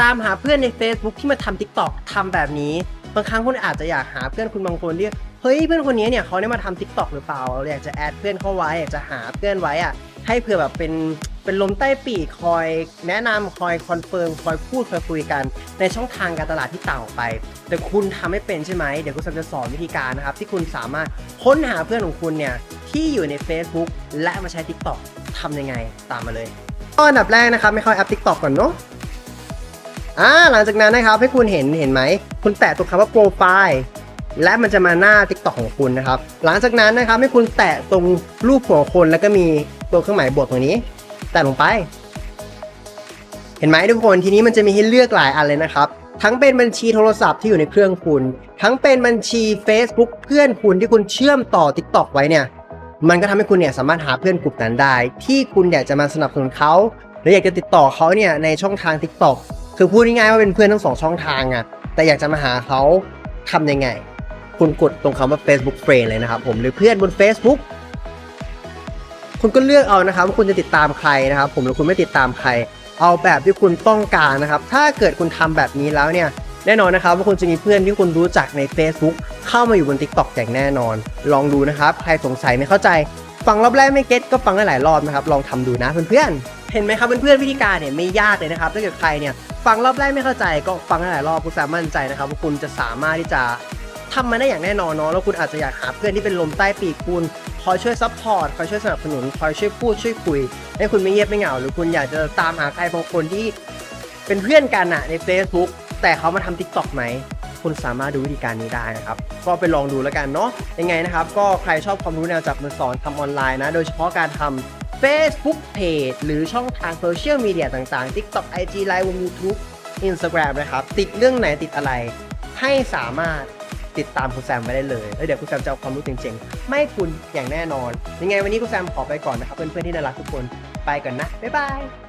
ตามหาเพื่อนใน Facebook ที่มาทำ TikTok ทำแบบนี้ บางครั้งคุณอาจจะอยากหาเพื่อนคุณบางคนที่เฮ้ยเพื่อนคนนี้เนี่ยเขาได้มาทำ TikTok หรือเปล่าเราอยากจะแอดเพื่อนเข้าไว้อยากจะหาเพื่อนไว้อะให้เผื่อแบบเป็นเป็นลมใต้ปีกคอยแนะนำคอยคอนเฟิร์มคอยพูดคอยคุยกัน ในช่องทางการตลาดที่ต่างออกไป แต่คุณทำไม่เป็นใช่ไหมเดี๋ยวคุณซัมจะสอนวิธีการนะครับ ที่คุณสามารถค้นหาเพื่อนของคุณเนี่ยที่อยู่ใน Facebook และมาใช้ TikTok ทำยังไงตามมาเลยก็อันดับแรกนะครับไม่ค่อยแอป TikTok ก่อนเนาะ อ่าหลังจากนั้นนะครับให้คุณเห็นเห็นไหม คุณแตะตรงคำว่าโปรไฟล์และมันจะมาหน้า TikTok ของคุณนะครับ หลังจากนั้นนะครับให้คุณแตะตรงรูปหัวคนแล้วก็มีตัวเครื่องหมายบวกตรงนี้ แตะลงไป เห็นไหมทุกคนทีนี้มันจะมีให้เลือกหลายอันเลยนะครับทั้งเป็นบัญชีโทรศัพท์ที่อยู่ในเครื่องคุณ ทั้งเป็นบัญชี Facebook เพื่อนคุณที่คุณเชื่อมต่อ TikTok ไว้เนี่ย มันก็ทำให้คุณเนี่ยสามารถหาเพื่อนกลุ่มนั้นได้ ที่คุณอยากจะมาสนับสนุนเขาหรืออยากจะติดต่อเขาเนี่ยในช่องทาง TikTok คือพูดง่ายๆว่าเป็นเพื่อนทั้งสองช่องทางอะแต่อยากจะมาหาเขาทำยังไง คุณกดตรงคำว่า Facebook Friend เลยนะครับผมหรือเพื่อนบน Facebook คุณก็เลือกเอานะครับว่าคุณจะติดตามใครนะครับ ผมหรือคุณไม่ติดตามใคร เอาแบบที่คุณต้องการนะครับ ถ้าเกิดคุณทำแบบนี้แล้วเนี่ยแน่นอนนะครับว่าคุณจะมีเพื่อนที่คุณรู้จักใน Facebook เข้ามาอยู่บน TikTok อย่างแน่นอน ลองดูนะครับ ใครสงสัยไม่เข้าใจ ฟังรอบแรกไม่เก็ตก็ฟังได้หลายรอบนะครับ ลองทำดูนะเพื่อนๆ เห็นไหมครับเพื่อนๆวิธีการเนี่ยไม่ยากเลยนะครับถ้าเกิดใครเนี่ยฟังรอบแรกไม่เข้าใจก็ฟังหลายรอบคุณสามารถมั่นใจนะครับว่าคุณจะสามารถที่จะทำมันได้อย่างแน่นอนเนาะแล้วคุณอาจจะอยากหาเพื่อนที่เป็นลมใต้ปีกคุณคอยช่วยซัพพอร์ตคอยช่วยสนับสนุนคอยช่วยพูดช่วยคุย ให้คุณไม่เงียบไม่เหงา หรือคุณอยากจะตามหาใครบางคนที่เป็นเพื่อนกันอะใน Facebook แต่เขามาทำ TikTok ไหมคุณสามารถดูวิธีการนี้ได้นะครับ ก็ไปลองดูแล้วกันเนาะยังไงนะครับ ก็ใครชอบความรู้แนวจับมือสอนทำออนไลน์นะ โดยเฉพาะการทำ Facebook Page หรือช่องทางโซเชียลมีเดียต่างๆ TikTok IG Live YouTube Instagram นะครับ ติดเรื่องไหนติดอะไร ให้สามารถติดตามคุณแซมไว้ได้เลยแล้วเดี๋ยวคุณแซมจะเอาความรู้เจ๋งๆไม่คุณอย่างแน่นอน ยังไงวันนี้คุณแซมขอไปก่อนนะครับ เพื่อนๆที่น่ารักทุกคนไปก่อนนะ บ๊ายบาย